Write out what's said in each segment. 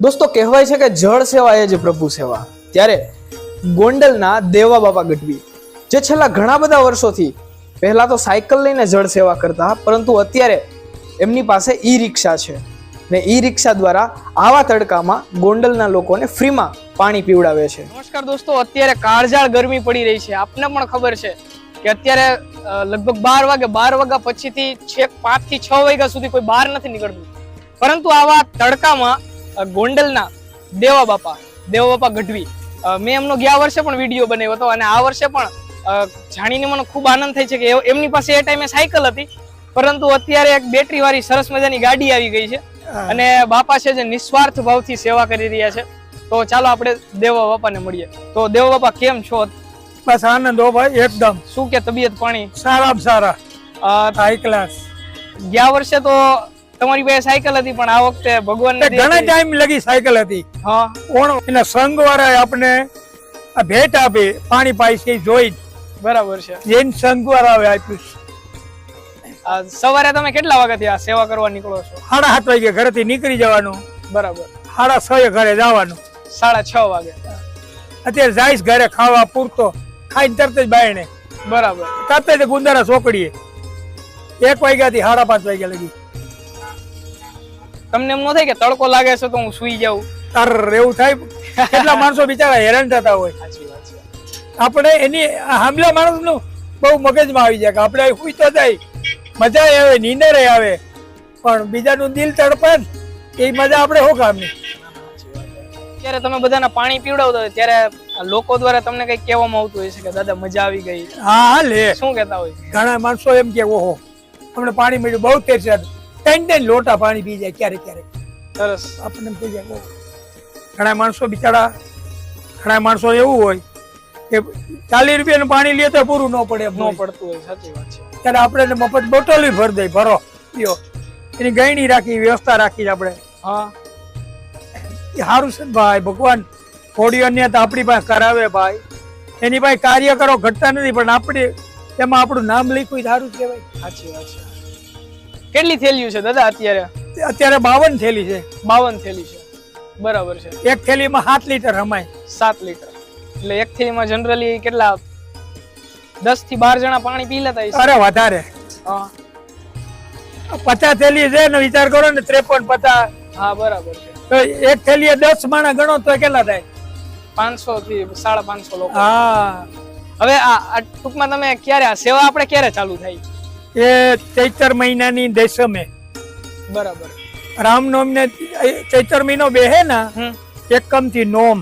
દોસ્તો, કહેવાય છે કે જળ સેવા એ જ પ્રભુ સેવા. ત્યારે ગોંડલના દેવા બાપા ગઢવી, જે છેલ્લા ઘણા બધા વર્ષોથી પહેલાં તો સાયકલ લઈને જળ સેવા કરતા, પરંતુ અત્યારે એમની પાસે ઈ રિક્ષા છે. ને ઈ રિક્ષા દ્વારા આવા તડકામાં ગોંડલના લોકોને ફ્રીમાં પાણી પીવડાવે છે. નમસ્કાર દોસ્તો, અત્યારે કાળઝાળ ગરમી પડી રહી છે. આપને પણ ખબર છે કે અત્યારે લગભગ બાર વાગે, બાર વાગ્યા પછીથી છેક પાંચથી છ વાગ્યા સુધી કોઈ બહાર નથી નીકળતું. પરંતુ આવા તડકામાં ગોંડલના દેવા બાપા દેવા બાપા ગઢવી. મેં એમનો ગયા વર્ષે પણ વીડિયો બનાવ્યો હતો અને આ વર્ષે પણ જાણીને મને ખૂબ આનંદ થાય છે કે એમની પાસે એ ટાઈમે સાયકલ હતી પરંતુ અત્યારે એક બેટરી વાળી સરસ મજાની ગાડી આવી ગઈ છે અને બાપા છે જે નિસ્વાર્થ ભાવથી સેવા કરી રહ્યા છે. તો ચાલો આપણે દેવા બાપાને મળીએ. તો દેવા બાપા કેમ છો? બસ આનંદ હો ભાઈ એકદમ. શું કે તબિયત પાણી? સારા. સારા હાઈ ક્લાસ ગયા વર્ષે તો તમારી પાસે સાયકલ હતી પણ આ વખતે ભગવાન ઘણા ટાઈમ લગી સાયકલ હતી. હા. કોણ એના સંઘ વાળા આપણે ભેટ આપી પાણી પાઈ જોઈ. બરાબર છે. જૈન સંઘ વાળા આપ્યું સવારે તમે કેટલા વાગ્યાથી આ સેવા કરવા નીકળો છો? સાડા સાત વાગે ઘરેથી નીકળી જવાનું. બરાબર. સાડા છ એ ઘરે જવાનું. સાડા છ વાગે. અત્યારે જાઈશ ઘરે ખાવા પૂરતો. ખાઈને તરત જ બાયણે બરાબર. તરત જ ગુંદારા ચોકડીએ એક વાગ્યાથી સાડા પાંચ વાગ્યા લગી. તમને એમ ન થાય કે તડકો લાગે છે તો હું સુઈ જાઉં. તાર એવું થાય કેટલા માણસો બિચારા હેરાન થતા હોય. આપણે એની હામલા માણસનું બહુ મગજમાં આવી જાય કે આપણે સુઈ તો જાય. મજા આવે નીંદર આવે. પણ બીજાનું દિલ તડપે એ મજા આપણે શું કામની? ત્યારે તમે બધાને પાણી પીવડાવતા હોય ત્યારે લોકો દ્વારા તમને કઈ કહેવામાં આવતું હોય છે કે દાદા મજા આવી ગઈ. હા હા લે. શું કહેતા હોય? ઘણા માણસો એમ કે ઓહો અમને પાણી મળ્યું બહુ તેર ત્રણ ત્રણ લોટા પાણી પી જાય ક્યારેક ક્યારેક. સરસ. આપણને થઈ જાય ઘણા માણસો બિચારા ઘણા માણસો એવું હોય કે ચાલીસ રૂપિયાનું પાણી લે તો પૂરું ન પડે ન પડતું હોય સાચી વાત છે. ત્યારે આપણે મફત બોટલ ભરી દઈ ભરો પીઓ. એની ગયણી રાખી વ્યવસ્થા રાખી આપણે. હા. એ સારું છે ને ભાઈ ભગવાન થોડી અન્ય તો આપણી પાસે કરાવે ભાઈ. એની પાસે કાર્ય કરો ઘટતા નથી પણ આપણે એમાં આપણું નામ લખ્યું સારું કહેવાય. સાચી વાત છે. કેટલી થેલીઓ છે દાદા અત્યારે? અત્યારે બાવન થેલી છે. બાવન થેલી છે. બરાબર છે. એક થેલીમાં સાત લીટર રમાય. સાત લીટર. એટલે એક થેલીમાં જનરલી કેટલા દસથી બાર જણા પાણી પી લેતા હશે? અરે વધારે. હા. પચાસ થેલી છે ને વિચાર કરો ને ત્રેપન પચાસ. હા બરાબર છે. તો એક થેલીએ દસ માણા ગણો તો કેટલા થાય? પાંચસો થી સાડા પાંચસો લોકો. હા. હવે આ આ ટૂંકમાં તમે ક્યારે આ સેવા આપણે ક્યારે ચાલુ થાય? એ ચૈતર મહિનાની દસમે બરાબર. રામનોમ ને ચૈતર મહિનો બેહે ને એકમથી નોમ.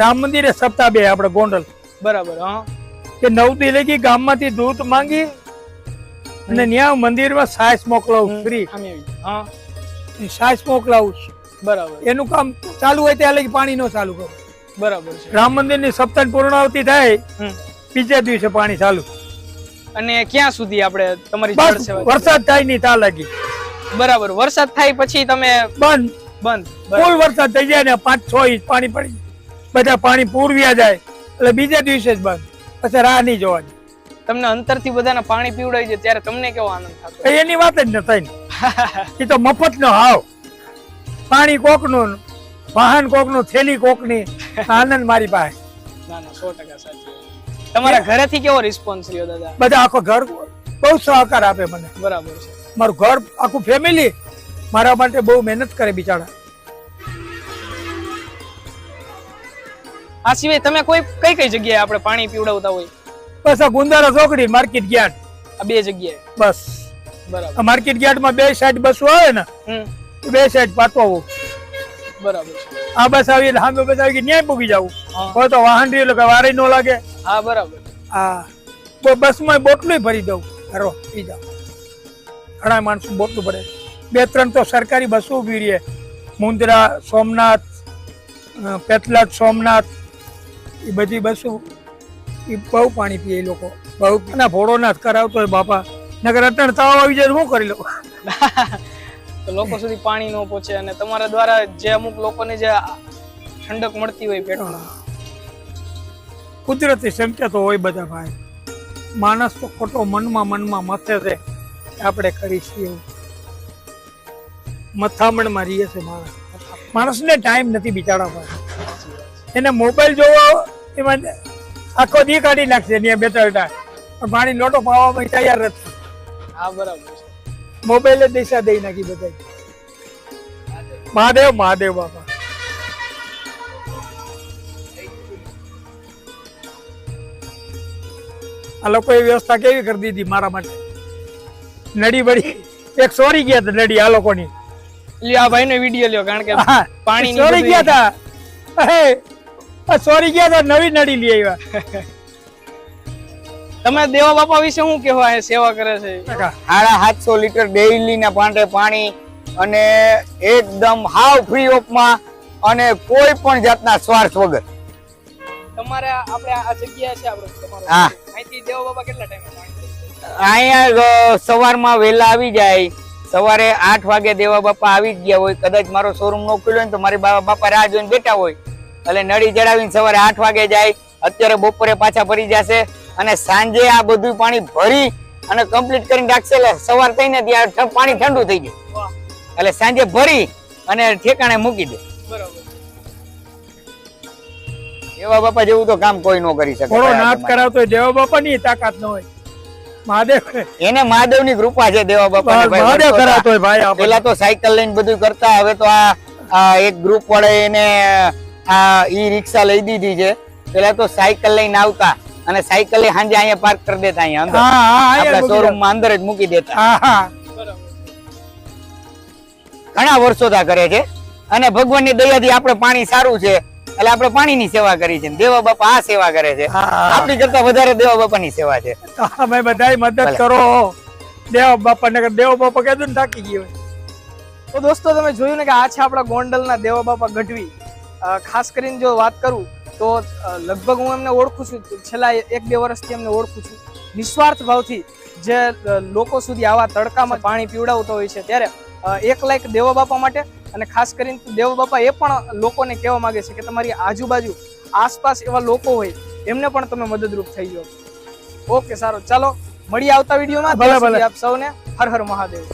રામ મંદિરે સપ્તાહ બે આપણે ગોંડલ. બરાબર હા. કે નવ દિલેગી ગામમાંથી દૂધ માંગી અને ત્યાં મંદિરમાં સાસ મોકલાવું ફ્રી. હા. સાસ મોકલાવું છું. બરાબર. એનું કામ ચાલુ હોય ત્યાં લગી પાણી નો ચાલુ કરું. બરાબર રામ મંદિરની સપ્તાહ પૂર્ણાવતી થાય. બીજા દિવસે પાણી ચાલુ. અને ક્યાં સુધી આપણે તમારી જળ સેવા વરસાદ થાય નહીં તા લાગી. બરાબર વરસાદ થાય પછી તમે બંધ. બંધ. ફૂલ વરસાદ થઈ જાય ને પાંચ છ ઇંચ પાણી પડી. બધા પાણી પૂરવ્યા જાય. એટલે બીજા દિવસે જ બંધ. પછી રાહ નહીં જોવાની. તમને અંતરથી બધાને પાણી પીવડાવી જાય ત્યારે તમને કેવો આનંદ થતો? એની વાત જ ન થાય ને. એ તો મફત નો હાવ. પાણી કોકનું વાહન કોકનું થેલી કોકની. આનંદ મારી પાસે. ના ના સો ટકા સાચી. તમારા ઘરેથી કેવો રિસ્પોન્સ રહ્યો દાદા? બધા આખો ઘર બહુ સહકાર આપે મને. બરાબર છે. મારું ઘર આખું ફેમિલી મારા માટે બહુ મહેનત કરે બિચારા. આ સિવાય તમે કોઈ કઈ કઈ જગ્યાએ આપણે પાણી પીવડાવતા હોય? બસ આ ગુંદારા ચોકડી માર્કેટ યાર્ડ. આ બે જગ્યાએ? બસ. બરાબર. માર્કેટ યાર્ડમાં બે સાઈડ બસો આવે ને બે સાઈડ પાટવા બરાબર આ બસ આવી સામે બસ આવી ન્યાય પૂગી જવું. હોય તો વાહન રહ્યું એટલે વારે ન લાગે. હા બરાબર. હા. તો બસમાં બોટલું ભરી દઉં. હરો પી જાઓ. ઘણા માણસો બોટલું ભરે. બે ત્રણ તો સરકારી બસો ઊભી રહે. મુંદ્રા સોમનાથ પેથલાદ સોમનાથ એ બધી બસો એ બહુ પાણી પીએ લોકો. બહુ ના ભોળોનાથ કરાવતો હોય બાપા. નગર અત્યારે તાવ આવી જાય શું કરી લઉં? લોકો સુધી પાણી ન પહોંચે અને તમારા દ્વારા જે અમુક લોકોને જે ઠંડક મળતી હોય પેટમાં કુદરતી સંકેતો હોય બધા ભાઈ. માણસ તો ખોટો મનમાં મનમાં મથે છે આપણે કરી છીએ. મથામણમાં રહીએ છે માણસ. માણસને ટાઈમ નથી બિચારા પર એને મોબાઈલ જોવો એમાં આખો દી કાઢી નાખશે ત્યાં બેઠા બેઠા પણ પાણી લોટો પાવામાં તૈયાર નથી. હા બરાબર મોબાઈલ જ દિશા દઈ નાખી બધા મહાદેવ મહાદેવ બાપા. આ લોકોએ વ્યવસ્થા કેવી કરી દીધી મારા માટે? નડી બડી એક સોરી ગયા હતા નડી આ લોકોની. લ્યો આ ભાઈનો વીડિયો લ્યો કારણ કે હા, સોરી ગયા હતા સોરી ગયા હતા નવી નડી લઈ આવ્યા. તમે દેવા બાપા વિશે શું કહેવા સેવા કરે છે? સાડા સાતસો લીટર ડેઈલી ના પાંટે પાણી અને એકદમ હાવ ફ્રી ઓફમાં અને કોઈ પણ જાતના સ્વાર્થ વગર. તમારે આપણે આ જગ્યા છે આપણે હા. અહીંથી દેવા બાપા કેટલા ટાઈમે અહીંયા સવારમાં વહેલા આવી જાય. સવારે આઠ વાગે દેવા બાપા આવી જ ગયા હોય. કદાચ મારો શોરૂમ નો ખુલ્યો હોય ને તો મારી બાપા રાહ જોઈને બેઠા હોય. એટલે નળી ચડાવીને સવારે આઠ વાગે જાય. અત્યારે બપોરે પાછા ભરી જશે અને સાંજે આ બધું પાણી ભરી અને કમ્પ્લીટ કરીને રાખશે એટલે સવાર થઈને ત્યાં પાણી ઠંડુ થઈ જાય એટલે સાંજે ભરી અને ઠેકાણે મૂકી દે. બરાબર. એવા બાપા જેવું તો કામ કોઈ ન કરી શકે થોડો નાથ કરાવતો હોય દેવા બાપા ની તાકાત ન હોય. મહાદેવ એને મહાદેવની કૃપા છે દેવા બાપા મહાદેવ કરાવતો હોય ભાઈ પેલા તો સાયકલ લઈને બધું કરતા હવે તો આ આ એક ગ્રુપ વડે એને આ ઈ રિક્ષા લઈ દીધી છે. પેલા તો સાયકલ લઈને આવતા અને સાયકલ એ સાંજે અહીંયા પાર્ક કરી દેતા અહીંયા અંદર. હા હા આપણા શોરૂમમાં અંદર જ મૂકી દેતા. ઘણા વર્ષો થા કરે છે. અને ભગવાનની દયાથી આપણે પાણી સારું છે. એટલે આપણે પાણીની સેવા કરી છે દેવા બાપા આ સેવા કરે છે. આપણી કરતા વધારે દેવા બાપાની સેવા છે. અમે બધા મદદ કરો. દેવ બાપા ને દેવા બાપા કીધું ને થાકી ગયો તો દોસ્તો તમે જોયું ને કે આ છે આપણા ગોંડલના દેવા બાપા ગઢવી. ખાસ કરીને જો વાત કરું તો લગભગ હું એમને ઓળખું છું. છેલ્લા એક બે વર્ષથી એમને ઓળખું છું. નિસ્વાર્થ ભાવથી જે લોકો સુધી આવા તડકામાં પાણી પીવડાવતો હોય છે ત્યારે એક લાયક દેવા બાપા માટે અને ખાસ કરીને દેવ બાપા એ પણ લોકોને કહેવા માગે છે કે તમારી આજુબાજુ આસપાસ એવા લોકો હોય એમને પણ તમે મદદરૂપ થઈ જાઓ. ઓકે સારું. ચાલો મળીએ આવતા વિડીયોમાં. આપ સૌને હર હર મહાદેવ.